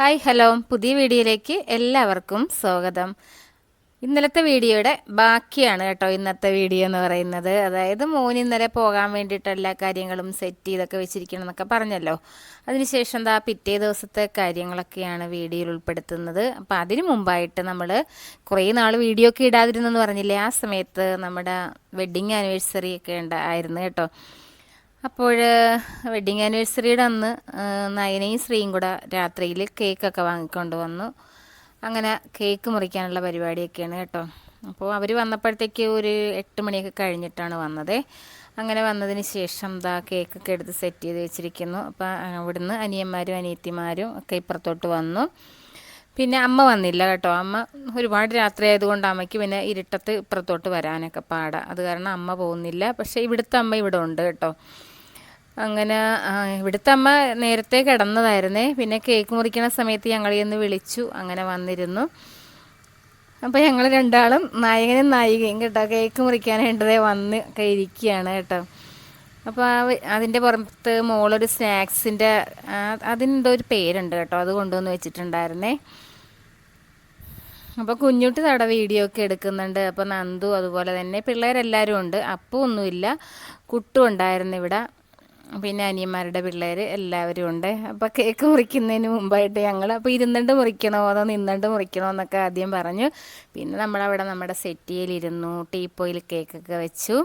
Hi hello. പുതിയ വീഡിയോയിലേക്ക് എല്ലാവർക്കും സ്വാഗതം. ഇന്നലത്തെ വീഡിയോയുടെ ബാക്കിയാണ് കേട്ടോ ഇന്നത്തെ വീഡിയോ എന്ന് പറയുന്നത്. അതായത് മോൻ ഇന്നലെ പോകാൻ വേണ്ടിയിട്ട് എല്ലാ കാര്യങ്ങളും സെറ്റ് ചെയ്തൊക്കെ വെച്ചിരിക്കണം എന്നൊക്കെ പറഞ്ഞല്ലോ. അതിനുശേഷം എന്താ പിറ്റേ ദിവസത്തെ കാര്യങ്ങളൊക്കെയാണ് വീഡിയോയിൽ ഉൾപ്പെടുത്തുന്നത്. അപ്പം അതിനു മുമ്പായിട്ട് നമ്മൾ കുറേ നാൾ വീഡിയോ ഒക്കെ ഇടാതിരുന്നെന്ന് പറഞ്ഞില്ലേ? ആ സമയത്ത് നമ്മുടെ വെഡ്ഡിങ് ആനിവേഴ്സറി ഒക്കെ ഉണ്ടായിരുന്നു കേട്ടോ. അപ്പോൾ വെഡ്ഡിങ് ആനിവേഴ്സറിയുടെ അന്ന് നയനയും ശ്രീയും കൂടെ രാത്രിയിൽ കേക്കൊക്കെ വാങ്ങിക്കൊണ്ട് വന്നു അങ്ങനെ കേക്ക് മുറിക്കാനുള്ള പരിപാടിയൊക്കെയാണ് കേട്ടോ. അപ്പോൾ അവർ വന്നപ്പോഴത്തേക്ക് ഒരു എട്ട് മണിയൊക്കെ കഴിഞ്ഞിട്ടാണ് വന്നത്. അങ്ങനെ വന്നതിന് ശേഷം ദാ കേക്കൊക്കെ എടുത്ത് സെറ്റ് ചെയ്ത് വെച്ചിരിക്കുന്നു. അപ്പോൾ അവിടുന്ന് അനിയന്മാരും അനിയത്തിമാരും ഒക്കെ ഇപ്പുറത്തോട്ട് വന്നു. പിന്നെ അമ്മ വന്നില്ല കേട്ടോ. അമ്മ ഒരുപാട് രാത്രി ആയതുകൊണ്ട് അമ്മയ്ക്ക് പിന്നെ ഇരുട്ടത്ത് ഇപ്പുറത്തോട്ട് വരാനൊക്കെ പാടാം. അത് കാരണം അമ്മ പോകുന്നില്ല. പക്ഷേ ഇവിടുത്തെ അമ്മ ഇവിടെ ഉണ്ട് കേട്ടോ. അങ്ങനെ ഇവിടുത്തെ അമ്മ നേരത്തെ കിടന്നതായിരുന്നേ. പിന്നെ കേക്ക് മുറിക്കുന്ന സമയത്ത് ഞങ്ങളെ ഒന്ന് വിളിച്ചു. അങ്ങനെ വന്നിരുന്നു. അപ്പോൾ ഞങ്ങൾ രണ്ടാളും നായകനും നായികയും കേട്ടോ. കേക്ക് മുറിക്കാനായിട്ടതേ വന്ന് കഴിക്കുകയാണ് കേട്ടോ. അപ്പോൾ ആ അതിന്റെ പുറത്ത് മോളൊരു സ്നാക്സിന്റെ അതിനെന്തോ ഒരു പേരുണ്ട് കേട്ടോ. അത് കൊണ്ടുവന്ന് വെച്ചിട്ടുണ്ടായിരുന്നേ. അപ്പോൾ കുഞ്ഞുട്ടി തട വീഡിയോ ഒക്കെ എടുക്കുന്നുണ്ട്. അപ്പോൾ നന്ദു അതുപോലെ തന്നെ പിള്ളേരെല്ലാവരും ഉണ്ട്. അപ്പു ഒന്നുമില്ല. കുട്ടും ഉണ്ടായിരുന്നു ഇവിടെ. പിന്നെ അനിയന്മാരുടെ പിള്ളേർ എല്ലാവരും ഉണ്ട്. അപ്പോൾ കേക്ക് മുറിക്കുന്നതിന് മുമ്പായിട്ട് ഞങ്ങൾ അപ്പോൾ ഇരുന്നിട്ട് മുറിക്കണോ അതോ നിന്നിട്ട് മുറിക്കണോ എന്നൊക്കെ ആദ്യം പറഞ്ഞു. പിന്നെ നമ്മളവിടെ നമ്മുടെ സെറ്റിയിലിരുന്നു ടീപ്പോയിൽ കേക്കൊക്കെ വെച്ചു.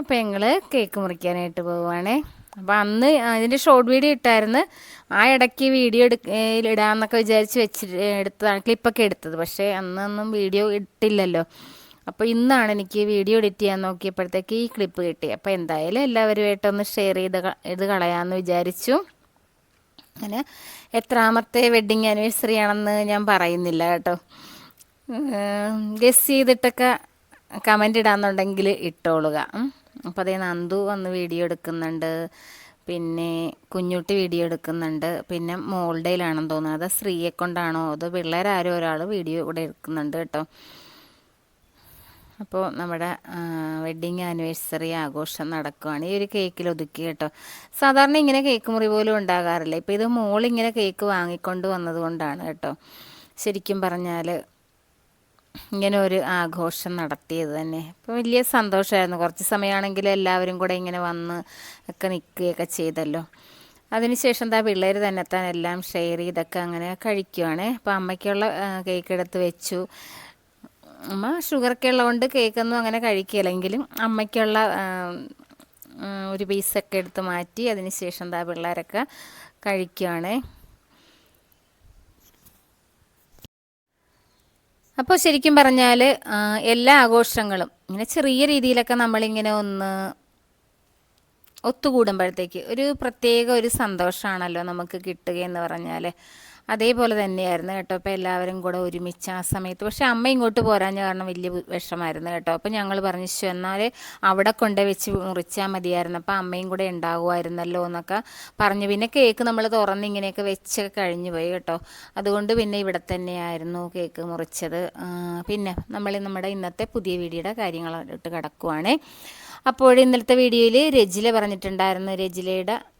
അപ്പോൾ ഞങ്ങൾ കേക്ക് മുറിക്കാനായിട്ട് പോവുകയാണേ അപ്പോൾ അന്ന് അതിന്റെ ഷോർട്ട് വീഡിയോ ഇട്ടായിരുന്നു. ആ ഇടയ്ക്ക് വീഡിയോ എടുക്ക ഇടാമെന്നൊക്കെ വിചാരിച്ച് വെച്ച് എടുത്തതാണ് ക്ലിപ്പൊക്കെ എടുത്തത്. പക്ഷേ അന്നൊന്നും വീഡിയോ ഇട്ടില്ലല്ലോ. അപ്പോൾ ഇന്നാണ് എനിക്ക് വീഡിയോ എഡിറ്റ് ചെയ്യാൻ നോക്കിയപ്പോഴത്തേക്ക് ഈ ക്ലിപ്പ് കിട്ടി. അപ്പോൾ എന്തായാലും എല്ലാവരുമായിട്ടൊന്ന് ഷെയർ ചെയ്ത് ഇത് കളയാമെന്ന് വിചാരിച്ചു. അങ്ങനെ എത്രാമത്തെ വെഡ്ഡിങ് ആനിവേഴ്സറി ആണെന്ന് ഞാൻ പറയുന്നില്ല കേട്ടോ. ഗസ് ചെയ്തിട്ടൊക്കെ കമന്റ് ഇടാന്നുണ്ടെങ്കിൽ ഇട്ടോളുക. അപ്പോൾ അതേ നന്ദു വന്ന് വീഡിയോ എടുക്കുന്നുണ്ട്. പിന്നെ കുഞ്ഞുട്ടി വീഡിയോ എടുക്കുന്നുണ്ട്. പിന്നെ മോൾഡേയിലാണെന്ന് തോന്നുന്നത് അത് സ്ത്രീയെ കൊണ്ടാണോ അതോ പിള്ളേരാരോ ഒരാൾ വീഡിയോ ഇവിടെ എടുക്കുന്നുണ്ട് കേട്ടോ. അപ്പോൾ നമ്മുടെ വെഡ്ഡിങ് ആനിവേഴ്സറി ആഘോഷം നടക്കുവാണ്. ഈ ഒരു കേക്കിൽ ഒതുക്കി കേട്ടോ. സാധാരണ ഇങ്ങനെ കേക്ക് മുറി പോലും ഉണ്ടാകാറില്ല. ഇപ്പോൾ ഇത് മോളിങ്ങനെ കേക്ക് വാങ്ങിക്കൊണ്ട് വന്നത് കൊണ്ടാണ് കേട്ടോ. ശരിക്കും പറഞ്ഞാൽ ഇങ്ങനെ ഒരു ആഘോഷം നടത്തിയത് തന്നെ. അപ്പോൾ വലിയ സന്തോഷമായിരുന്നു കുറച്ച് സമയമാണെങ്കിൽ എല്ലാവരും കൂടെ ഇങ്ങനെ വന്ന് ഒക്കെ നിൽക്കുകയൊക്കെ ചെയ്തല്ലോ. അതിനുശേഷം എന്താ പിള്ളേർ തന്നെ തന്നെത്താൻ എല്ലാം ഷെയർ ചെയ്തൊക്കെ അങ്ങനെ കഴിക്കുവാണ്. അപ്പോൾ അമ്മയ്ക്കുള്ള കേക്ക് എടുത്ത് വെച്ചു. അമ്മ ഷുഗറൊക്കെ ഉള്ളതുകൊണ്ട് കേക്കൊന്നും അങ്ങനെ കഴിക്കില്ലെങ്കിലും അമ്മയ്ക്കുള്ള ഒരു പീസൊക്കെ എടുത്ത് മാറ്റി അതിന് ശേഷം എന്താ പിള്ളേരൊക്കെ കഴിക്കുകയാണ് അപ്പോൾ ശരിക്കും പറഞ്ഞാൽ എല്ലാ ആഘോഷങ്ങളും ഇങ്ങനെ ചെറിയ രീതിയിലൊക്കെ നമ്മളിങ്ങനെ ഒന്ന് ഒത്തുകൂടുമ്പോഴത്തേക്ക് ഒരു പ്രത്യേക ഒരു സന്തോഷമാണല്ലോ നമുക്ക് കിട്ടുക എന്ന് പറഞ്ഞാൽ അതേപോലെ തന്നെയായിരുന്നു കേട്ടോ. അപ്പോൾ എല്ലാവരും കൂടെ ഒരുമിച്ച് ആ സമയത്ത്. പക്ഷേ അമ്മ ഇങ്ങോട്ട് പോരാഞ്ഞ കാരണം വലിയ വിഷമായിരുന്നു കേട്ടോ. അപ്പോൾ ഞങ്ങൾ പറഞ്ഞു "ശ്ശോ, എന്നാൽ അവിടെ കൊണ്ട് വെച്ച് മുറിച്ചാൽ മതിയായിരുന്നു. അപ്പോൾ അമ്മയും കൂടെ ഉണ്ടാകുമായിരുന്നല്ലോ എന്നൊക്കെ പറഞ്ഞു. പിന്നെ കേക്ക് നമ്മൾ തുറന്ന് ഇങ്ങനെയൊക്കെ വെച്ച് കഴിഞ്ഞു പോയി കേട്ടോ. അതുകൊണ്ട് പിന്നെ ഇവിടെ തന്നെയായിരുന്നു കേക്ക് മുറിച്ചത്. പിന്നെ നമ്മൾ നമ്മുടെ ഇന്നത്തെ പുതിയ വീഡിയോയുടെ കാര്യങ്ങളായിട്ട് കിടക്കുവാണേ. അപ്പോൾ ഇന്നലത്തെ വീഡിയോയിൽ രജില പറഞ്ഞിട്ടുണ്ടായിരുന്നു. രജിലയുടെ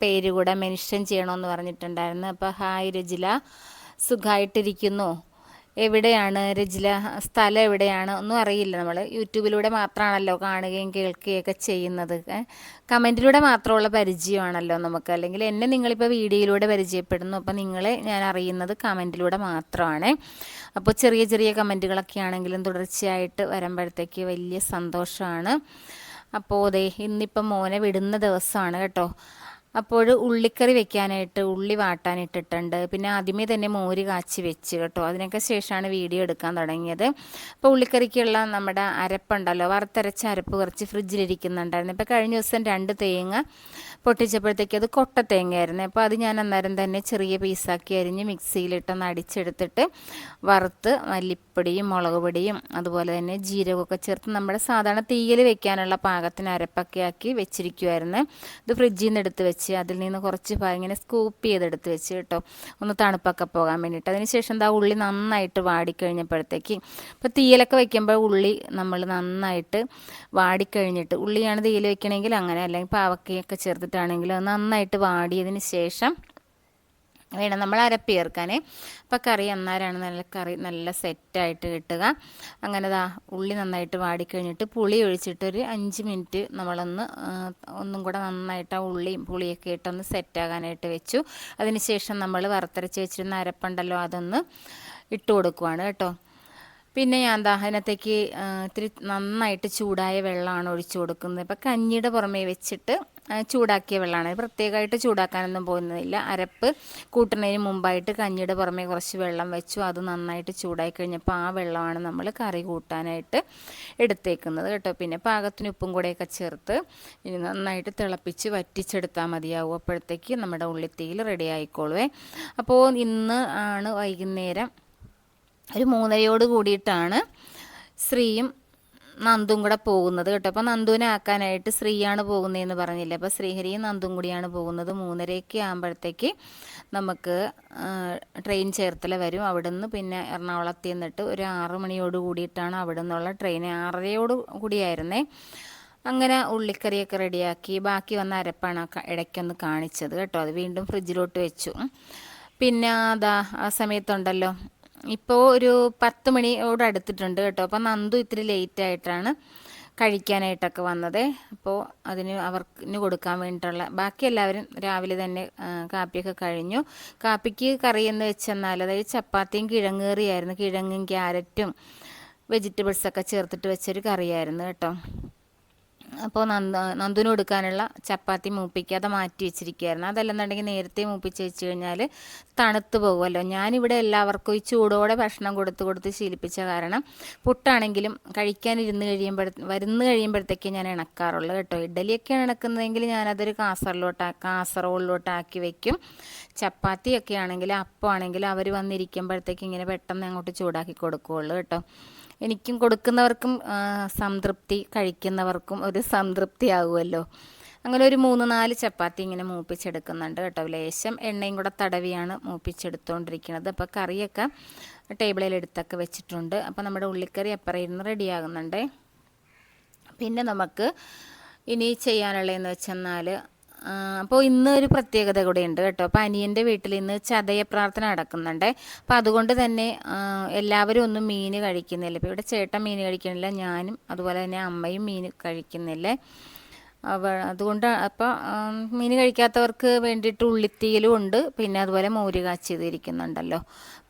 പേര് കൂടെ മെൻഷൻ ചെയ്യണമെന്ന് പറഞ്ഞിട്ടുണ്ടായിരുന്നു. അപ്പോൾ ഹായ് രജില. സുഖമായിട്ടിരിക്കുന്നു എവിടെയാണ് രജില? സ്ഥലം എവിടെയാണ്? ഒന്നും അറിയില്ല നമ്മൾ യൂട്യൂബിലൂടെ മാത്രമാണല്ലോ കാണുകയും കേൾക്കുകയൊക്കെ ചെയ്യുന്നത്. കമന്റിലൂടെ മാത്രമുള്ള പരിചയമാണല്ലോ നമുക്ക്. അല്ലെങ്കിൽ എന്നെ നിങ്ങളിപ്പോൾ വീഡിയോയിലൂടെ പരിചയപ്പെടുന്നു. അപ്പോൾ നിങ്ങളെ ഞാൻ അറിയുന്നത് കമന്റിലൂടെ മാത്രമാണ്. അപ്പോൾ ചെറിയ ചെറിയ കമന്റുകളൊക്കെ ആണെങ്കിലും തുടർച്ചയായിട്ട് വരുമ്പോഴത്തേക്ക് വലിയ സന്തോഷമാണ്. അപ്പോൾ അതെ ഇന്നിപ്പം മോനെ വിടുന്ന ദിവസമാണ് കേട്ടോ. അപ്പോൾ ഉള്ളിക്കറി വെക്കാനായിട്ട് ഉള്ളി വാട്ടാനിട്ടിട്ടുണ്ട്. പിന്നെ ആദ്യമേ തന്നെ മോര് കാച്ചി വെച്ച് കേട്ടോ. അതിനൊക്കെ ശേഷമാണ് വീഡിയോ എടുക്കാൻ തുടങ്ങിയത്. അപ്പോൾ ഉള്ളിക്കറിക്കുള്ള നമ്മുടെ അരപ്പുണ്ടല്ലോ. വറുത്തരച്ച അരപ്പ് കുറച്ച് ഫ്രിഡ്ജിലിരിക്കുന്നുണ്ടായിരുന്നു. ഇപ്പോൾ കഴിഞ്ഞ ദിവസം രണ്ട് തേങ്ങ പൊട്ടിച്ചപ്പോഴത്തേക്ക് അത് കൊട്ട തേങ്ങയായിരുന്നു. അപ്പോൾ അത് ഞാൻ അന്നേരം തന്നെ ചെറിയ പീസാക്കി അരിഞ്ഞ് മിക്സിയിലിട്ടൊന്ന് അടിച്ചെടുത്തിട്ട് വറുത്ത് മല്ലിപ്പൊടിയും മുളക് പൊടിയും അതുപോലെ തന്നെ ജീരകമൊക്കെ ചേർത്ത് നമ്മുടെ സാധാരണ തീയിൽ വെക്കാനുള്ള പാകത്തിന് അരപ്പൊക്കെ ആക്കി വെച്ചിരിക്കുമായിരുന്നു ഇത് ഫ്രിഡ്ജിൽ നിന്ന് എടുത്ത് വെച്ച് അതിൽ നിന്ന് കുറച്ച് ഭാഗം ഇങ്ങനെ സ്കൂപ്പ് ചെയ്തെടുത്ത് വെച്ച് കേട്ടോ. ഒന്ന് തണുപ്പൊക്കെ പോകാൻ വേണ്ടിയിട്ട്. അതിന് ശേഷം എന്താ ഉള്ളി നന്നായിട്ട് വാടിക്കഴിഞ്ഞപ്പോഴത്തേക്ക് ഇപ്പോൾ തീയിലൊക്കെ വെക്കുമ്പോൾ ഉള്ളി നമ്മൾ നന്നായിട്ട് വാടിക്കഴിഞ്ഞിട്ട് ഉള്ളിയാണ് തീയിൽ വെക്കണമെങ്കിൽ അങ്ങനെ അല്ലെങ്കിൽ പാവക്കയൊക്കെ ചേർത്തിട്ടാണെങ്കിൽ അത് നന്നായിട്ട് വാടിയതിന് ശേഷം വേണം. നമ്മൾ അരപ്പ് ചേർക്കാനേ. അപ്പോൾ കറി അന്നേരമാണ് നല്ല കറി നല്ല സെറ്റായിട്ട് കിട്ടുക. അങ്ങനെ ദാ ഉള്ളി നന്നായിട്ട് വാടിക്കഴിഞ്ഞിട്ട് പുളി ഒഴിച്ചിട്ടൊരു അഞ്ച് മിനിറ്റ് നമ്മളൊന്ന് ഒന്നും കൂടെ നന്നായിട്ട് ആ ഉള്ളിയും പുളിയൊക്കെ ഇട്ടൊന്ന് സെറ്റാകാനായിട്ട് വെച്ചു. അതിനുശേഷം നമ്മൾ വറുത്തരച്ച് വെച്ചിരുന്ന അരപ്പുണ്ടല്ലോ അതൊന്ന് ഇട്ട് കൊടുക്കുവാണ് കേട്ടോ. പിന്നെ ഞാൻ അതിനകത്തേക്ക് ഇത്തിരി നന്നായിട്ട് ചൂടായ വെള്ളമാണ് ഒഴിച്ചു കൊടുക്കുന്നത്. ഇപ്പം കഞ്ഞിയുടെ പുറമേ വെച്ചിട്ട് ചൂടാക്കിയ വെള്ളമാണ്. പ്രത്യേകമായിട്ട് ചൂടാക്കാനൊന്നും പോകുന്നില്ല അരപ്പ് കൂട്ടുന്നതിന് മുമ്പായിട്ട് കഞ്ഞിയുടെ പുറമേ കുറച്ച് വെള്ളം വെച്ചു. അത് നന്നായിട്ട് ചൂടായി കഴിഞ്ഞപ്പോൾ ആ വെള്ളമാണ് നമ്മൾ കറി കൂട്ടാനായിട്ട് എടുത്തേക്കുന്നത് കേട്ടോ. പിന്നെ പാകത്തിന് ഉപ്പും കൂടെയൊക്കെ ചേർത്ത് ഇനി നന്നായിട്ട് തിളപ്പിച്ച് വറ്റിച്ചെടുത്താൽ മതിയാവും. അപ്പോഴത്തേക്ക് നമ്മുടെ ഉള്ളിത്തീയിൽ റെഡി ആയിക്കോളുവേ. അപ്പോൾ ഇന്ന് ആണ് വൈകുന്നേരം ഒരു മൂന്നരയോട് കൂടിയിട്ടാണ് ശ്രീയും നന്ദും കൂടെ പോകുന്നത് കേട്ടോ. അപ്പോൾ നന്ദുവിനെ ആക്കാനായിട്ട് ശ്രീയാണ് പോകുന്നതെന്ന് പറഞ്ഞില്ല? അപ്പോൾ ശ്രീഹരിയും നന്ദും കൂടിയാണ് പോകുന്നത്. മൂന്നരയൊക്കെ ആകുമ്പോഴത്തേക്ക് നമുക്ക് ട്രെയിൻ ചേർത്തല വരും. അവിടെ നിന്ന് പിന്നെ എറണാകുളത്ത് നിന്നിട്ട് ഒരു ആറ് മണിയോട് കൂടിയിട്ടാണ് അവിടെ നിന്നുള്ള ട്രെയിൻ. ആറരയോട് കൂടിയായിരുന്നേ. അങ്ങനെ ഉള്ളിക്കറിയൊക്കെ റെഡിയാക്കി ബാക്കി വന്ന അരപ്പാണ് ഇടയ്ക്കൊന്ന് കാണിച്ചത് കേട്ടോ. അത് വീണ്ടും ഫ്രിഡ്ജിലോട്ട് വെച്ചു. പിന്നെ അതാ ആ സമയത്തുണ്ടല്ലോ. ഇപ്പോൾ ഒരു പത്ത് മണിയോട് അടുത്തിട്ടുണ്ട് കേട്ടോ. അപ്പോൾ നന്ദു ഇത്തിരി ലേറ്റ് ആയിട്ടാണ് കഴിക്കാനായിട്ടൊക്കെ വന്നത്. അപ്പോൾ അതിന് അവർക്ക് കൊടുക്കാൻ വേണ്ടിയിട്ടുള്ള ബാക്കി എല്ലാവരും രാവിലെ തന്നെ കാപ്പിയൊക്കെ കഴിഞ്ഞു. കാപ്പിക്ക് കറി എന്ന് വെച്ചെന്നാൽ അതായത് ചപ്പാത്തിയും കിഴങ്ങേറിയായിരുന്നു. കിഴങ്ങും ക്യാരറ്റും വെജിറ്റബിൾസൊക്കെ ചേർത്തിട്ട് വെച്ചൊരു കറിയായിരുന്നു കേട്ടോ. അപ്പോൾ നന്ദ നന്ദുന് കൊടുക്കാനുള്ള ചപ്പാത്തി മൂപ്പിക്കാതെ മാറ്റി വെച്ചിരിക്കുകയായിരുന്നു അതല്ലെന്നുണ്ടെങ്കിൽ നേരത്തെ മൂപ്പിച്ച് വെച്ച് കഴിഞ്ഞാൽ തണുത്ത് പോകുമല്ലോ ഞാനിവിടെ എല്ലാവർക്കും ഈ ചൂടോടെ ഭക്ഷണം കൊടുത്ത് കൊടുത്ത് ശീലിപ്പിച്ച കാരണം പുട്ടാണെങ്കിലും കഴിക്കാനിരുന്ന് കഴിയുമ്പോൾ വരുന്ന് കഴിയുമ്പോഴത്തേക്ക് ഞാൻ ഇണക്കാറുള്ളൂ കേട്ടോ. ഇഡലിയൊക്കെയാണ് ഇണക്കുന്നതെങ്കിൽ ഞാനതൊരു കാസറിലോട്ട് കാസറോളിലോട്ടാക്കി വെക്കും. ചപ്പാത്തിയൊക്കെ ആണെങ്കിൽ അപ്പമാണെങ്കിൽ അവർ വന്നിരിക്കുമ്പോഴത്തേക്ക് ഇങ്ങനെ പെട്ടെന്ന് അങ്ങോട്ട് ചൂടാക്കി കൊടുക്കുകയുള്ളൂ കേട്ടോ. എനിക്കും കൊടുക്കുന്നവർക്കും സംതൃപ്തി കഴിക്കുന്നവർക്കും ഒരു സംതൃപ്തി ആകുമല്ലോ അങ്ങനെ ഒരു മൂന്ന് നാല് ചപ്പാത്തി ഇങ്ങനെ മൂപ്പിച്ചെടുക്കുന്നുണ്ട് കേട്ടോ. ലേശം എണ്ണയും കൂടെ തടവിയാണ് മൂപ്പിച്ചെടുത്തുകൊണ്ടിരിക്കുന്നത് അപ്പോൾ കറിയൊക്കെ ടേബിളിൽ എടുത്തൊക്കെ വെച്ചിട്ടുണ്ട്. അപ്പോൾ നമ്മുടെ ഉള്ളിക്കറി അപ്പുറം ഇരുന്ന് റെഡിയാകുന്നുണ്ട്. പിന്നെ നമുക്ക് ഇനി ചെയ്യാനുള്ളതെന്ന് വെച്ചെന്നാൽ അപ്പോൾ ഇന്ന് ഒരു പ്രത്യേകത കൂടെ ഉണ്ട് കേട്ടോ. അപ്പോൾ അനിയന്റെ വീട്ടിൽ ഇന്ന് ചതയ പ്രാർത്ഥന നടക്കുന്നുണ്ട്. അപ്പോൾ അതുകൊണ്ട് തന്നെ എല്ലാവരും ഒന്നും മീൻ കഴിക്കുന്നില്ല. ഇപ്പോൾ ഇവിടെ ചേട്ടൻ മീൻ കഴിക്കുന്നില്ല ഞാനും അതുപോലെ തന്നെ അമ്മയും മീൻ കഴിക്കുന്നില്ലേ. അവ അതുകൊണ്ട് അപ്പോൾ മീൻ കഴിക്കാത്തവർക്ക് വേണ്ടിയിട്ട് ഉള്ളിത്തീയിലും ഉണ്ട്. പിന്നെ അതുപോലെ മോര് കാച്ചിയതിരിക്കുന്നുണ്ടല്ലോ.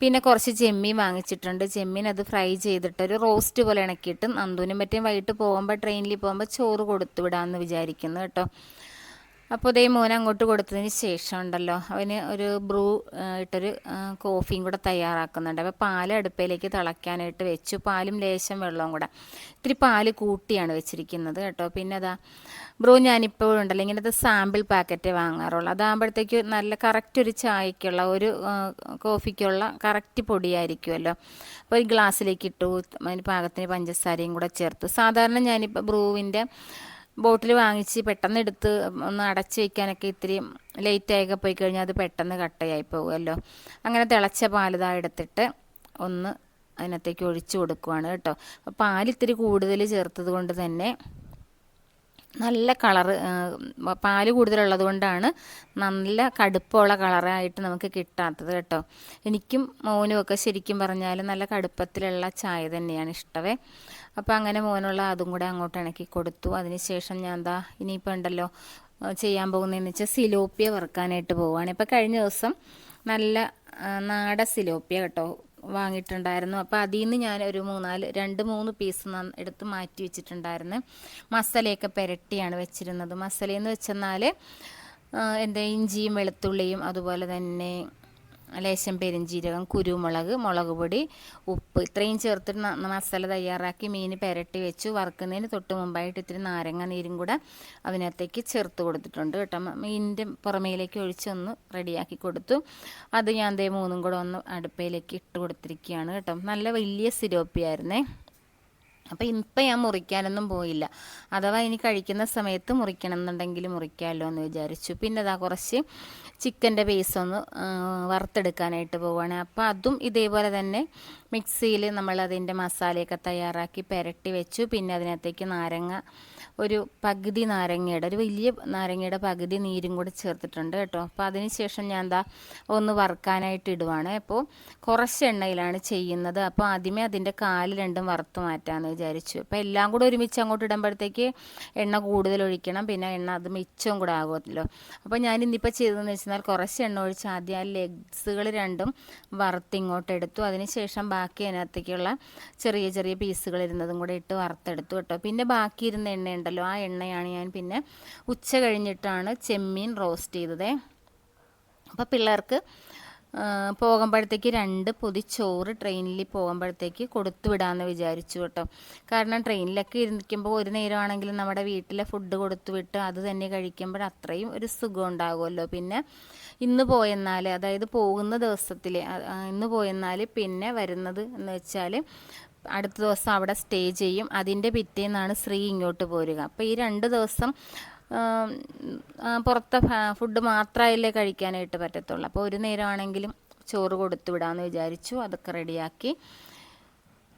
പിന്നെ കുറച്ച് ചെമ്മീൻ വാങ്ങിച്ചിട്ടുണ്ട്. ചെമ്മീൻ അത് ഫ്രൈ ചെയ്തിട്ട് ഒരു റോസ്റ്റ് പോലെ ഇണക്കിയിട്ട് നന്ദൂനും മറ്റേ വൈകിട്ട് പോകുമ്പോൾ ട്രെയിനിൽ പോകുമ്പോൾ ചോറ് കൊടുത്തു വിടാമെന്ന് വിചാരിക്കുന്നു കേട്ടോ. അപ്പോൾ ഇതേ മോൻ അങ്ങോട്ട് കൊടുത്തതിന് ശേഷം ഉണ്ടല്ലോ. അവന് ഒരു ബ്രൂ ഇട്ടൊരു കോഫിയും കൂടെ തയ്യാറാക്കുന്നുണ്ട്. അപ്പോൾ പാൽ അടുപ്പയിലേക്ക് തിളയ്ക്കാനായിട്ട് വെച്ചു. പാലും ലേശം വെള്ളവും കൂടെ. ഇത്തിരി പാൽ കൂട്ടിയാണ് വെച്ചിരിക്കുന്നത് കേട്ടോ. പിന്നെ അതാ ബ്രൂ ഞാനിപ്പോഴും ഉണ്ടല്ലോ ഇങ്ങനത്തെ സാമ്പിൾ പാക്കറ്റ് വാങ്ങാറുള്ളൂ. അതാകുമ്പോഴത്തേക്ക് നല്ല കറക്റ്റ് ഒരു ചായക്കുള്ള ഒരു കോഫിക്കുള്ള കറക്റ്റ് പൊടിയായിരിക്കുമല്ലോ. അപ്പോൾ ഒരു ഗ്ലാസ്സിലേക്ക് ഇട്ടു. അതിന് പാകത്തിന് പഞ്ചസാരയും കൂടെ ചേർത്ത്. സാധാരണ ഞാനിപ്പോൾ ബ്രൂവിന്റെ ബോട്ടിൽ വാങ്ങിച്ച് പെട്ടെന്ന് എടുത്ത് ഒന്ന് അടച്ച് വയ്ക്കാനൊക്കെ ഇത്തിരി ലേറ്റായൊക്കെ പോയി കഴിഞ്ഞാൽ അത് പെട്ടെന്ന് കട്ടയായി പോകുമല്ലോ അങ്ങനെ തിളച്ച പാലിതാ എടുത്തിട്ട് ഒന്ന് അതിനകത്തേക്ക് ഒഴിച്ചു കൊടുക്കുവാണ് കേട്ടോ. പാൽ ഇത്തിരി കൂടുതൽ ചേർത്തത് കൊണ്ട് തന്നെ നല്ല കളറ് പാൽ കൂടുതലുള്ളത് കൊണ്ടാണ് നല്ല കടുപ്പമുള്ള കളറായിട്ട് നമുക്ക് കിട്ടാത്തത് കേട്ടോ. എനിക്കും മോനും ഒക്കെ ശരിക്കും പറഞ്ഞാൽ നല്ല കടുപ്പത്തിലുള്ള ചായ തന്നെയാണ് ഇഷ്ടവേ. അപ്പോൾ അങ്ങനെ മോനുള്ള അതും കൂടെ അങ്ങോട്ട് ഇണക്കി കൊടുത്തു. അതിനുശേഷം ഞാൻ എന്താ ഇനിയിപ്പോൾ ഉണ്ടല്ലോ ചെയ്യാൻ പോകുന്നതെന്ന് വെച്ചാൽ സിലോപ്പിയ വറുക്കാനായിട്ട് പോവുകയാണ് ഇപ്പോൾ കഴിഞ്ഞ ദിവസം നല്ല നാട സിലോപ്പിയ കേട്ടോ വാങ്ങിയിട്ടുണ്ടായിരുന്നു. അപ്പോൾ അതിൽ നിന്ന് ഞാൻ ഒരു മൂന്നാൽ രണ്ട് മൂന്ന് പീസ് എടുത്ത് മാറ്റി വെച്ചിട്ടുണ്ടായിരുന്നു. മസാലയൊക്കെ പുരട്ടിയാണ് വെച്ചിരുന്നത്. മസാലയെന്ന് വെച്ചെന്നാൽ എന്താ ഇഞ്ചിയും വെളുത്തുള്ളിയും അതുപോലെ തന്നെ ലേശം ജീരകം കുരുമുളക് മുളക് പൊടി ഉപ്പ്. ഇത്രയും ചേർത്തിട്ട് മസാല തയ്യാറാക്കി മീൻ പെരട്ടി വെച്ചു. വറുക്കുന്നതിന് തൊട്ട് മുമ്പായിട്ട് ഇത്തിരി നാരങ്ങ നീരും കൂടെ അതിനകത്തേക്ക് ചേർത്ത് കൊടുത്തിട്ടുണ്ട് കേട്ടോ. മീനിന്റെ പുറമേലേക്ക് ഒഴിച്ചൊന്ന് റെഡിയാക്കി കൊടുത്തു. അത് ഞാൻ ദേ മൂന്നും കൂടെ ഒന്ന് അടുപ്പയിലേക്ക് ഇട്ട് കൊടുത്തിരിക്കുകയാണ് കേട്ടോ. നല്ല വലിയ സിരോപ്പിയായിരുന്നേ. അപ്പോൾ ഇപ്പം ഞാൻ മുറിക്കാനൊന്നും പോയില്ല. അഥവാ ഇനി കഴിക്കുന്ന സമയത്ത് മുറിക്കണം എന്നുണ്ടെങ്കിൽ മുറിക്കാമല്ലോ എന്ന് വിചാരിച്ചു. പിന്നെ അതാ കുറച്ച് ചിക്കന്റെ പീസ് ഒന്ന് വറുത്തെടുക്കാനായിട്ട് പോവുകയാണ് അപ്പോൾ അതും ഇതേപോലെ തന്നെ മിക്സിയിൽ നമ്മൾ അതിന്റെ മസാലയൊക്കെ തയ്യാറാക്കി പുരട്ടി വെച്ചു. പിന്നെ അതിനകത്തേക്ക് നാരങ്ങ ഒരു പകുതി നാരങ്ങയുടെ ഒരു വലിയ നാരങ്ങയുടെ പകുതി നീരും കൂടെ ചേർത്തിട്ടുണ്ട് കേട്ടോ. അപ്പോൾ അതിന് ശേഷം ഞാൻ എന്താ ഒന്ന് വറുക്കാനായിട്ട് ഇടുവാണ്. അപ്പോൾ കുറച്ച് എണ്ണയിലാണ് ചെയ്യുന്നത്. അപ്പോൾ ആദ്യമേ അതിന്റെ കാൽ രണ്ടും വറുത്ത് മാറ്റാമെന്ന് വിചാരിച്ചു. അപ്പോൾ എല്ലാം കൂടെ ഒരുമിച്ച് അങ്ങോട്ട് ഇടുമ്പോഴത്തേക്ക് എണ്ണ കൂടുതൽ ഒഴിക്കണം. പിന്നെ എണ്ണ അത് മിച്ചവും കൂടെ ആകുമല്ലോ. അപ്പോൾ ഞാൻ ഇന്നിപ്പോൾ ചെയ്തതെന്ന് വെച്ചാൽ കുറച്ച് എണ്ണ ഒഴിച്ച് ആദ്യം ആ ലെഗ്സുകൾ രണ്ടും വറുത്ത് ഇങ്ങോട്ട് എടുത്തു. അതിന് ശേഷം ബാക്കി അതിനകത്തേക്കുള്ള ചെറിയ ചെറിയ പീസുകൾ ഇരുന്നതും കൂടെ ഇട്ട് വറുത്തെടുത്തു കേട്ടോ. പിന്നെ ബാക്കി ഇരുന്ന എണ്ണ ഉണ്ടല്ലോ. ആ എണ്ണയാണ് ഞാൻ പിന്നെ ഉച്ച കഴിഞ്ഞിട്ടാണ് ചെമ്മീൻ റോസ്റ്റ് ചെയ്തത്. അപ്പോൾ പിള്ളേർക്ക് പോകുമ്പോഴത്തേക്ക് രണ്ട് പൊതി ചോറ് ട്രെയിനിൽ പോകുമ്പോഴത്തേക്ക് കൊടുത്തു വിടാമെന്ന് വിചാരിച്ചു കേട്ടോ. കാരണം ട്രെയിനിലൊക്കെ ഇരിക്കുമ്പോൾ ഒരു നേരമാണെങ്കിലും നമ്മുടെ വീട്ടിലെ ഫുഡ് കൊടുത്തു വിട്ട് അത് തന്നെ കഴിക്കുമ്പോൾ അത്രയും ഒരു സുഖം ഉണ്ടാകുമല്ലോ. പിന്നെ ഇന്ന് പോയെന്നാൽ അതായത് പോകുന്ന ദിവസത്തിൽ ഇന്ന് പോയെന്നാൽ പിന്നെ വരുന്നത് എന്ന് വെച്ചാൽ അടുത്ത ദിവസം അവിടെ സ്റ്റേ ചെയ്യും. അതിന്റെ പിറ്റേന്നാണ് ശ്രീ ഇങ്ങോട്ട് പോരുക. അപ്പോൾ ഈ രണ്ട് ദിവസം പുറത്തെ ഫുഡ് മാത്രമല്ലേ കഴിക്കാനായിട്ട് പറ്റത്തുള്ളൂ. അപ്പോൾ ഒരു നേരമാണെങ്കിലും ചോറ് കൊടുത്തു വിടാമെന്ന് വിചാരിച്ചു. അതൊക്കെ റെഡിയാക്കി.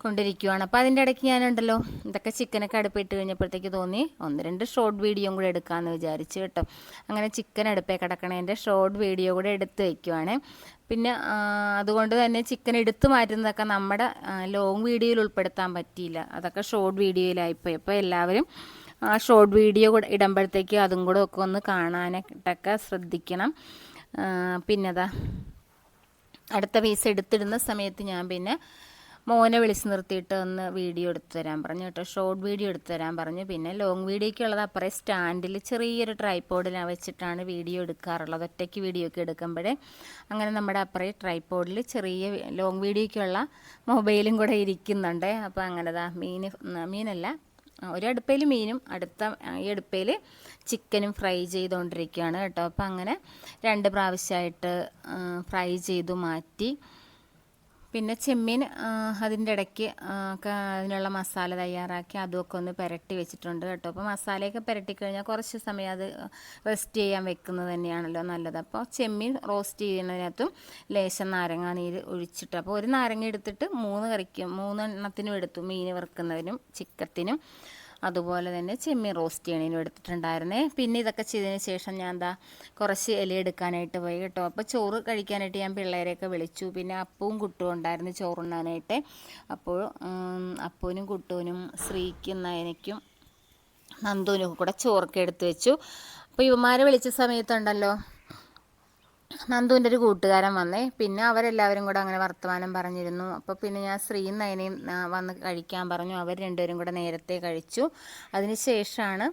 കൊണ്ടിരിക്കുവാണ്. അപ്പോൾ അതിന്റെ ഇടയ്ക്ക് ഞാനുണ്ടല്ലോ ഇതൊക്കെ ചിക്കനൊക്കെ അടുപ്പിട്ട് കഴിഞ്ഞപ്പോഴത്തേക്ക് തോന്നി ഒന്ന് രണ്ട് ഷോർട്ട് വീഡിയോ കൂടെ എടുക്കാമെന്ന് വിചാരിച്ചു കേട്ടോ. അങ്ങനെ ചിക്കൻ അടുപ്പേ കിടക്കണേന്റെ ഷോർട്ട് വീഡിയോ കൂടെ എടുത്ത് വയ്ക്കുവാണ് പിന്നെ അതുകൊണ്ട് തന്നെ ചിക്കൻ എടുത്തു മാറ്റുന്നതൊക്കെ നമ്മുടെ ലോങ് വീഡിയോയിൽ ഉൾപ്പെടുത്താൻ പറ്റിയില്ല. അതൊക്കെ ഷോർട്ട് വീഡിയോയിലായിപ്പോയി അപ്പോൾ എല്ലാവരും ആ ഷോർട്ട് വീഡിയോ കൂടെ ഇടുമ്പോഴത്തേക്ക് അതും കൂടെ ഒക്കെ ഒന്ന് കാണാനായിട്ടൊക്കെ ശ്രദ്ധിക്കണം. പിന്നെതാ അടുത്ത പീസ് എടുത്തിടുന്ന സമയത്ത് ഞാൻ പിന്നെ മോനെ വിളിച്ച് നിർത്തിയിട്ട് ഒന്ന് വീഡിയോ എടുത്തു തരാൻ പറഞ്ഞു കേട്ടോ. ഷോർട്ട് വീഡിയോ എടുത്തു തരാൻ പറഞ്ഞു. പിന്നെ ലോങ് വീഡിയോയ്ക്കുള്ളത് അപ്പുറേ സ്റ്റാൻഡിൽ ചെറിയൊരു ട്രൈപ്പോഡിൽ വെച്ചിട്ടാണ് വീഡിയോ എടുക്കാറുള്ളത്. ഒറ്റയ്ക്ക് വീഡിയോ ഒക്കെ എടുക്കുമ്പോഴേ അങ്ങനെ നമ്മുടെ അപ്പുറേ ട്രൈപ്പോഡിൽ ചെറിയ ലോങ് വീഡിയോയ്ക്കുള്ള മൊബൈലും കൂടെ ഇരിക്കുന്നുണ്ട്. അപ്പോൾ അങ്ങനെതാ മീൻ മീനല്ല ഒരു അടുപ്പയിൽ മീനും അടുത്ത ഈ അടുപ്പയിൽ ചിക്കനും ഫ്രൈ ചെയ്തുകൊണ്ടിരിക്കുകയാണ് കേട്ടോ. അപ്പോൾ അങ്ങനെ രണ്ട് പ്രാവശ്യമായിട്ട് ഫ്രൈ ചെയ്തു മാറ്റി. പിന്നെ ചെമ്മീൻ അതിന്റെ ഇടയ്ക്ക് അതിനുള്ള മസാല തയ്യാറാക്കി അതുമൊക്കെ ഒന്ന് പുരട്ടി വെച്ചിട്ടുണ്ട് കേട്ടോ. അപ്പോൾ മസാലയൊക്കെ പുരട്ടി കഴിഞ്ഞാൽ കുറച്ച് സമയം അത് റെസ്റ്റ് ചെയ്യാൻ വെക്കുന്നത് തന്നെയാണല്ലോ നല്ലത്. അപ്പോൾ ചെമ്മീൻ റോസ്റ്റ് ചെയ്യുന്നതിനകത്തും ലേശം നാരങ്ങ നീര് ഒഴിച്ചിട്ട് അപ്പോൾ ഒരു നാരങ്ങ എടുത്തിട്ട് മൂന്ന് കറിക്കും മൂന്നെണ്ണത്തിനും എടുത്തു മീൻ വറുക്കുന്നതിനും ചിക്കത്തിനും അതുപോലെ തന്നെ ചെമ്മീൻ റോസ്റ്റ് ചെയ്യണേനും എടുത്തിട്ടുണ്ടായിരുന്നേ. പിന്നെ ഇതൊക്കെ ചെയ്തതിന് ശേഷം ഞാൻ എന്താ കുറച്ച് ഇല എടുക്കാനായിട്ട് പോയി കേട്ടോ. അപ്പോൾ ചോറ് കഴിക്കാനായിട്ട് ഞാൻ പിള്ളേരെയൊക്കെ വിളിച്ചു. പിന്നെ അപ്പവും കുട്ടും ഉണ്ടായിരുന്നു ചോറുണ്ണാനായിട്ട്. അപ്പോൾ അപ്പൂനും കുട്ടൂനും ശ്രീക്കും നയനയ്ക്കും നന്ദുവിനും കൂടെ ചോറൊക്കെ എടുത്തു വെച്ചു. അപ്പോൾ ഇവന്മാരെ വിളിച്ച സമയത്തുണ്ടല്ലോ. നന്ദുവിന്റെ ഒരു കൂട്ടുകാരൻ വന്നേ. പിന്നെ അവരെല്ലാവരും കൂടെ അങ്ങനെ വർത്തമാനം പറഞ്ഞിരുന്നു. അപ്പോൾ പിന്നെ ഞാൻ ശ്രീയും നയനയും വന്ന് കഴിക്കാൻ പറഞ്ഞു. അവർ രണ്ടുപേരും കൂടെ നേരത്തെ കഴിച്ചു. അതിന് ശേഷമാണ്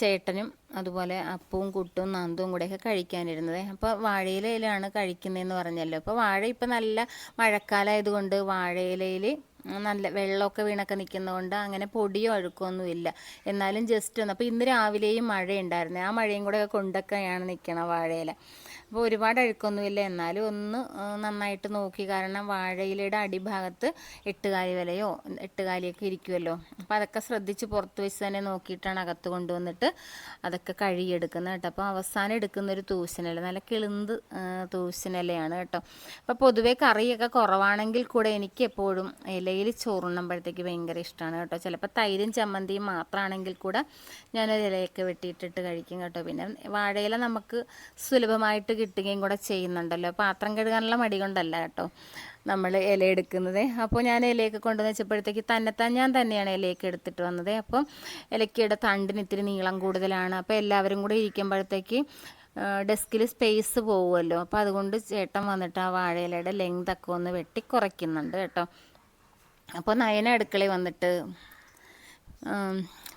ചേട്ടനും അതുപോലെ അപ്പവും കുട്ടും നന്ദും കൂടെയൊക്കെ കഴിക്കാനിരുന്നത്. അപ്പോൾ വാഴയിലയിലാണ് കഴിക്കുന്നതെന്ന് പറഞ്ഞല്ലോ. അപ്പോൾ വാഴ ഇപ്പം നല്ല മഴക്കാലമായതുകൊണ്ട് വാഴയിലയിൽ നല്ല വെള്ളമൊക്കെ വീണൊക്കെ നിൽക്കുന്നതുകൊണ്ട് അങ്ങനെ പൊടിയോ അഴുക്കൊന്നും ഇല്ല എന്നാലും ജസ്റ്റ് ഒന്ന്. അപ്പോൾ ഇന്ന് രാവിലെയും മഴയുണ്ടായിരുന്നു. ആ മഴയും കൂടെ കൊണ്ടൊക്കെയാണ് നിൽക്കണം വാഴയില. അപ്പോൾ ഒരുപാട് അഴുക്കൊന്നുമില്ല. എന്നാലും ഒന്ന് നന്നായിട്ട് നോക്കി. കാരണം വാഴയിലയുടെ അടിഭാഗത്ത് എട്ടുകാലി വിലയോ എട്ടുകാലിയൊക്കെ ഇരിക്കുമല്ലോ അപ്പോൾ അതൊക്കെ ശ്രദ്ധിച്ച് പുറത്ത് വെച്ച് തന്നെ നോക്കിയിട്ടാണ് അകത്ത് കൊണ്ടുവന്നിട്ട് അതൊക്കെ കഴുകിയെടുക്കുന്നത് കേട്ടോ. അപ്പോൾ അവസാനം എടുക്കുന്ന ഒരു തൂശനില. നല്ല കിളിന്ത് തൂശനിലയാണ് കേട്ടോ. അപ്പോൾ പൊതുവേ കറിയൊക്കെ കുറവാണെങ്കിൽ കൂടെ എനിക്ക് എപ്പോഴും ഇലയിൽ ചോറുണ്ണുമ്പോഴത്തേക്ക് ഭയങ്കര ഇഷ്ടമാണ് കേട്ടോ. ചിലപ്പോൾ തൈരും ചമ്മന്തിയും മാത്രമാണെങ്കിൽ കൂടെ ഞാനൊരു ഇലയൊക്കെ വെട്ടിയിട്ടിട്ട് കഴിക്കും കേട്ടോ. പിന്നെ വാഴയില നമുക്ക് സുലഭമായിട്ട് കിട്ടുകയും കൂടെ ചെയ്യുന്നുണ്ടല്ലോ. പാത്രം കഴുകാനുള്ള മടി കൊണ്ടല്ല കേട്ടോ നമ്മൾ ഇല എടുക്കുന്നത്. അപ്പോൾ ഞാൻ ഇലയൊക്കെ കൊണ്ടുവന്ന് വെച്ചപ്പോഴത്തേക്ക് തന്നെത്താൻ ഞാൻ തന്നെയാണ് ഇലയൊക്കെ എടുത്തിട്ട് വന്നത്. അപ്പോൾ ഇലക്കയുടെ തണ്ടിന് ഇത്തിരി നീളം കൂടുതലാണ്. അപ്പോൾ എല്ലാവരും കൂടെ ഇരിക്കുമ്പോഴത്തേക്ക് ഡെസ്കിൽ സ്പേസ് പോകുമല്ലോ അപ്പോൾ അതുകൊണ്ട് ചേട്ടൻ വന്നിട്ട് ആ വാഴയിലയുടെ ലെങ്തൊക്കെ ഒന്ന് വെട്ടി കുറയ്ക്കുന്നുണ്ട് കേട്ടോ. അപ്പോൾ നയന അടുക്കളയിൽ വന്നിട്ട്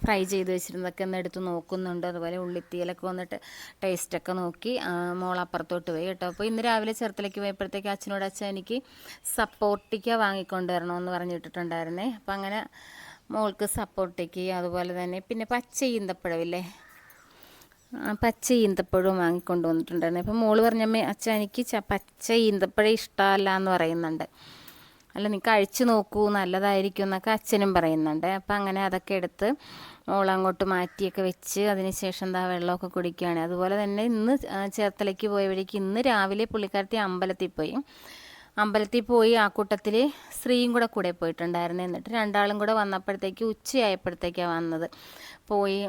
ഫ്രൈ ചെയ്ത് വെച്ചിരുന്നതൊക്കെ ഒന്ന് എടുത്ത് നോക്കുന്നുണ്ട്. അതുപോലെ ഉള്ളിത്തീലൊക്കെ വന്നിട്ട് ടേസ്റ്റൊക്കെ നോക്കി. മോൾ അപ്പുറത്തോട്ട് പോയി കേട്ടോ. അപ്പോൾ ഇന്ന് രാവിലെ ചെറുത്തിലേക്ക് പോയപ്പോഴത്തേക്ക് അച്ഛനോട് അച്ഛൻ എനിക്ക് സപ്പോർട്ടിക്ക വാങ്ങിക്കൊണ്ട് വരണമെന്ന് പറഞ്ഞിട്ടുണ്ടായിരുന്നേ അപ്പം അങ്ങനെ മോൾക്ക് സപ്പോർട്ടിക്ക് അതുപോലെ തന്നെ പിന്നെ പച്ച ഈന്തപ്പഴമില്ലേ പച്ച ഈന്തപ്പഴവും വാങ്ങിക്കൊണ്ട് വന്നിട്ടുണ്ടായിരുന്നു അപ്പം മോൾ പറഞ്ഞമ്മേ അച്ഛൻ എനിക്ക് പച്ച ഈന്തപ്പഴം ഇഷ്ടമല്ല എന്ന് പറയുന്നുണ്ട്. അല്ല നീ കഴിച്ചു നോക്കൂ നല്ലതായിരിക്കും എന്നൊക്കെ അച്ഛനും പറയുന്നുണ്ട്. അപ്പം അങ്ങനെ അതൊക്കെ എടുത്ത് മോളങ്ങോട്ട് മാറ്റിയൊക്കെ വെച്ച് അതിനുശേഷം എന്താ വെള്ളമൊക്കെ കുടിക്കുകയാണ്. അതുപോലെ തന്നെ ഇന്ന് ചേർത്തലയ്ക്ക് പോയ വഴിക്ക് ഇന്ന് രാവിലെ പുള്ളിക്കാരത്തി അമ്പലത്തിൽ പോയി. അമ്പലത്തിൽ പോയി ആ കൂട്ടത്തിൽ സ്ത്രീയും കൂടെ കൂടെ പോയിട്ടുണ്ടായിരുന്നു എന്നിട്ട് രണ്ടാളും കൂടെ വന്നപ്പോഴത്തേക്ക് ഉച്ചയായപ്പോഴത്തേക്കാണ് വന്നത്. പോയി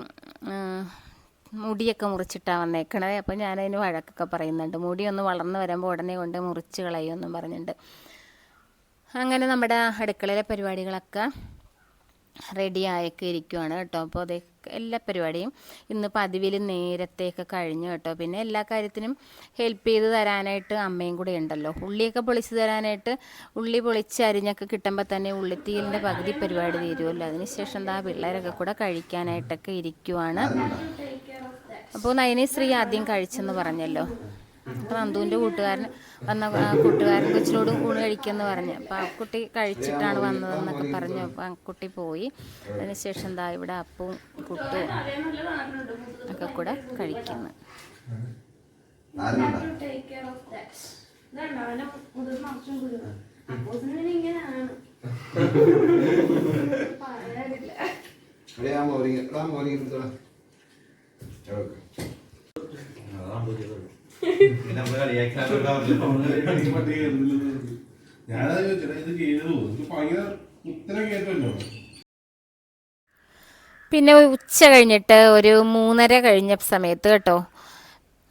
മുടിയൊക്കെ മുറിച്ചിട്ടാണ് വന്നേക്കണത് അപ്പോൾ ഞാനതിന് വഴക്കൊക്കെ പറയുന്നുണ്ട്. മുടി ഒന്ന് വളർന്ന് വരുമ്പോൾ ഉടനെ കൊണ്ട് മുറിച്ച് കളയുമെന്നും പറഞ്ഞിട്ടുണ്ട് അങ്ങനെ നമ്മുടെ അടുക്കളയിലെ പരിപാടികളൊക്കെ റെഡി ആയൊക്കെ ഇരിക്കുവാണ് കേട്ടോ. അപ്പോൾ അതേ എല്ലാ പരിപാടിയും ഇന്ന് പതിവിൽ നേരത്തെയൊക്കെ കഴിഞ്ഞു കേട്ടോ. പിന്നെ എല്ലാ കാര്യത്തിനും ഹെൽപ്പ് ചെയ്ത് തരാനായിട്ട് അമ്മയും കൂടെ ഉണ്ടല്ലോ. ഉള്ളിയൊക്കെ പൊളിച്ച് തരാനായിട്ട് ഉള്ളി പൊളിച്ച് അരിഞ്ഞൊക്കെ കിട്ടുമ്പോൾ തന്നെ ഉള്ളിത്തീലിന്റെ പകുതി പരിപാടി തീരുമല്ലോ അതിനുശേഷം എന്താ പിള്ളേരൊക്കെ കൂടെ കഴിക്കാനായിട്ടൊക്കെ ഇരിക്കുവാണ്. അപ്പോൾ നയനശ്രീ ആദ്യം കഴിച്ചെന്ന് പറഞ്ഞല്ലോ. അപ്പോൾ നന്ദുവിന്റെ കൂട്ടുകാരൻ വന്ന ആ കൂട്ടുകാരൻ കൊച്ചിനോട് ഊണ് കഴിക്കുമെന്ന് പറഞ്ഞു. അപ്പം ആ കുട്ടി കഴിച്ചിട്ടാണ് വന്നതെന്നൊക്കെ പറഞ്ഞു. അപ്പം ആ കുട്ടി പോയി. അതിനുശേഷം എന്താ ഇവിടെ അപ്പവും കുട്ടും ഒക്കെ കൂടെ കഴിക്കുന്നു. എടേ ആ മോരി ആ മോരി എടുത്തോളാം പിന്നെ ഉച്ച കഴിഞ്ഞിട്ട് ഒരു മൂന്നര കഴിഞ്ഞ സമയത്ത് കേട്ടോ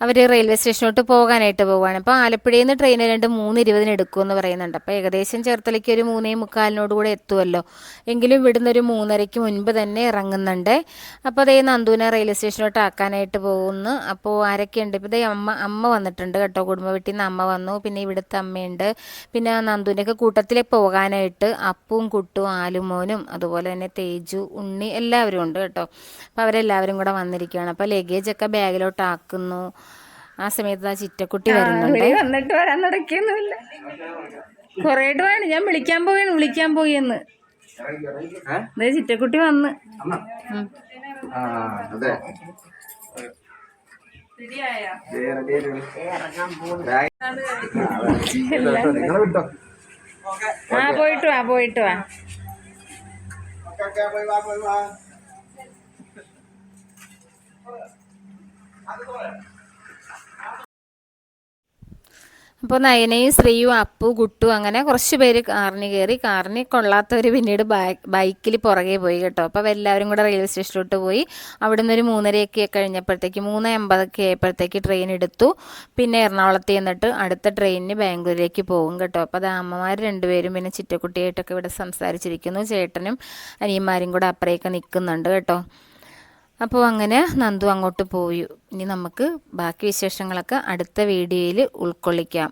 അവർ റെയിൽവേ സ്റ്റേഷനിലോട്ട് പോകാനായിട്ട് പോവുകയാണ് അപ്പോൾ ആലപ്പുഴയിൽ നിന്ന് ട്രെയിൻ രണ്ട് മൂന്ന് ഇരുപതിന് എടുക്കുമെന്ന് പറയുന്നുണ്ട്. അപ്പോൾ ഏകദേശം ചേർത്തലയ്ക്ക് ഒരു മൂന്നേ മുക്കാലിനോട് കൂടെ എത്തുമല്ലോ എങ്കിലും ഇവിടുന്ന് ഒരു മൂന്നരയ്ക്ക് മുൻപ് തന്നെ ഇറങ്ങുന്നുണ്ട്. അപ്പോൾ അതേ നന്ദുവിനെ റെയിൽവേ സ്റ്റേഷനിലോട്ട് ആക്കാനായിട്ട് പോകുന്നു. അപ്പോൾ ആരൊക്കെയുണ്ട്? ഇപ്പോൾ ഇതേ അമ്മ അമ്മ വന്നിട്ടുണ്ട് കേട്ടോ. കുടുംബ വീട്ടിൽ നിന്ന് അമ്മ വന്നു. പിന്നെ ഇവിടുത്തെ അമ്മയുണ്ട്. പിന്നെ നന്ദുവിനൊക്കെ കൂട്ടത്തിൽ പോകാനായിട്ട് അപ്പും കുട്ടും ആലുമോനും അതുപോലെ തന്നെ തേജു ഉണ്ണി എല്ലാവരും ഉണ്ട് കേട്ടോ. അപ്പോൾ അവരെല്ലാവരും കൂടെ വന്നിരിക്കുകയാണ്. അപ്പോൾ ലഗേജൊക്കെ ബാഗിലോട്ട് ആക്കുന്നു. ആ സമയത്ത് ആ ചിറ്റക്കുട്ടി വരുന്നുണ്ട്. വന്നിട്ട് വരാൻ നടക്കിയൊന്നുമില്ല. കൊറേ വേണം. ഞാൻ വിളിക്കാൻ പോയാണ് വിളിക്കാൻ പോയി എന്ന് ദേ ചിറ്റക്കുട്ടി വന്ന്. ആ പോയിട്ട് വാ പോയിട്ട് വാ പോയിട്ട് വാ. അപ്പോൾ നയനയും ശ്രീയും അപ്പു കുട്ടു അങ്ങനെ കുറച്ച് പേര് കാറിന് കയറി കാറിന് കൊള്ളാത്തവർ പിന്നീട് ബൈക്കിൽ പുറകെ പോയി കേട്ടോ. അപ്പോൾ എല്ലാവരും കൂടെ റെയിൽവേ സ്റ്റേഷനിലോട്ട് പോയി. അവിടെ നിന്ന് ഒരു മൂന്നരയൊക്കെ കഴിഞ്ഞപ്പോഴത്തേക്ക് മൂന്ന് എൺപതൊക്കെ ആയപ്പോഴത്തേക്ക് ട്രെയിൻ എടുത്തു. പിന്നെ എറണാകുളത്ത് ചെന്നിട്ട് അടുത്ത ട്രെയിനിന് ബാംഗ്ലൂരിലേക്ക് പോകും കേട്ടോ. അപ്പോൾ അത് അമ്മമാർ രണ്ടുപേരും പിന്നെ ചിറ്റക്കുട്ടിയായിട്ടൊക്കെ ഇവിടെ സംസാരിച്ചിരിക്കുന്നു. ചേട്ടനും അനിയന്മാരും കൂടെ അപ്പുറയൊക്കെ നിൽക്കുന്നുണ്ട് കേട്ടോ. അപ്പോൾ അങ്ങനെ നന്ദു അങ്ങോട്ട് പോയി. ഇനി നമുക്ക് ബാക്കി വിശേഷങ്ങളൊക്കെ അടുത്ത വീഡിയോയിൽ ഉൾക്കൊള്ളിക്കാം.